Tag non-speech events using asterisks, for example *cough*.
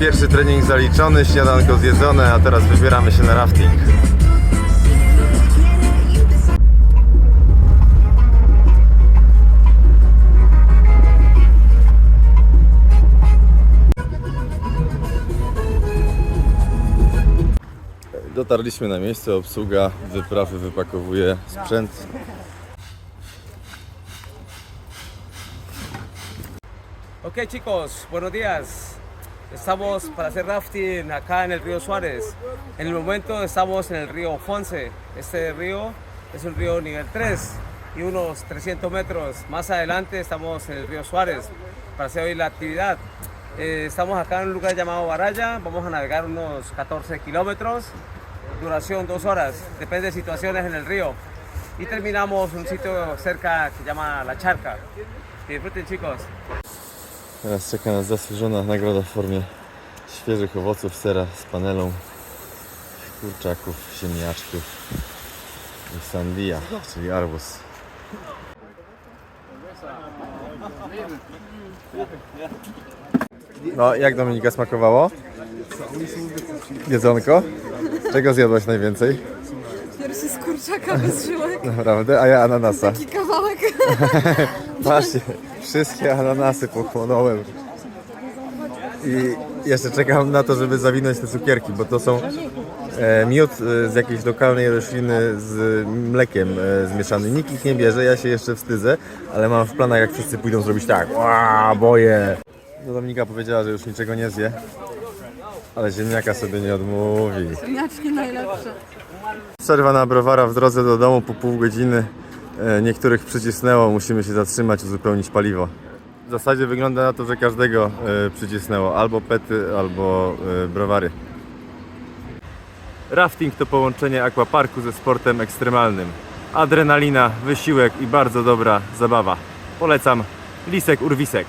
Pierwszy trening zaliczony, śniadanko zjedzone, a teraz wybieramy się na rafting. Dotarliśmy na miejsce, obsługa wyprawy wypakowuje sprzęt. Ok chicos, buenos días. Estamos para hacer rafting acá en el río Suárez. En el momento estamos en el río Fonse. Este río es un río nivel 3 y unos 300 metros más adelante estamos en el río Suárez para hacer hoy la actividad. Eh, estamos acá en un lugar llamado Baraya, vamos a navegar unos 14 kilómetros, duración dos horas, depende de situaciones en el río. Y terminamos un sitio cerca que se llama La Charca. Disfruten chicos. Teraz czeka nas zasłużona nagroda w formie świeżych owoców, sera z panelą, kurczaków, ziemniaczków i sandia, czyli arbuz. No, jak Dominika smakowało? Jedzonko? Czego zjadłaś najwięcej? Pierwszy z kurczaka bez żyłek. Naprawdę? A ja ananasa. Taki kawałek. *laughs* Patrzcie, wszystkie ananasy pochłonąłem. I jeszcze czekam na to, żeby zawinąć te cukierki, bo to są e, miód e, z jakiejś lokalnej rośliny z mlekiem e, zmieszany. Nikt ich nie bierze, ja się jeszcze wstydzę, ale mam w planach, jak wszyscy pójdą zrobić tak. Ła, boję! No Dominika powiedziała, że już niczego nie zje, ale ziemniaka sobie nie odmówi. Ziemniaczki najlepsze. Przerwa na browara w drodze do domu po pół godziny. E, Niektórych przycisnęło, musimy się zatrzymać, uzupełnić paliwo. W zasadzie wygląda na to, że każdego e, przycisnęło albo pety, albo e, browary. Rafting to połączenie aquaparku ze sportem ekstremalnym. Adrenalina, wysiłek i bardzo dobra zabawa. Polecam Lisek Urwisek.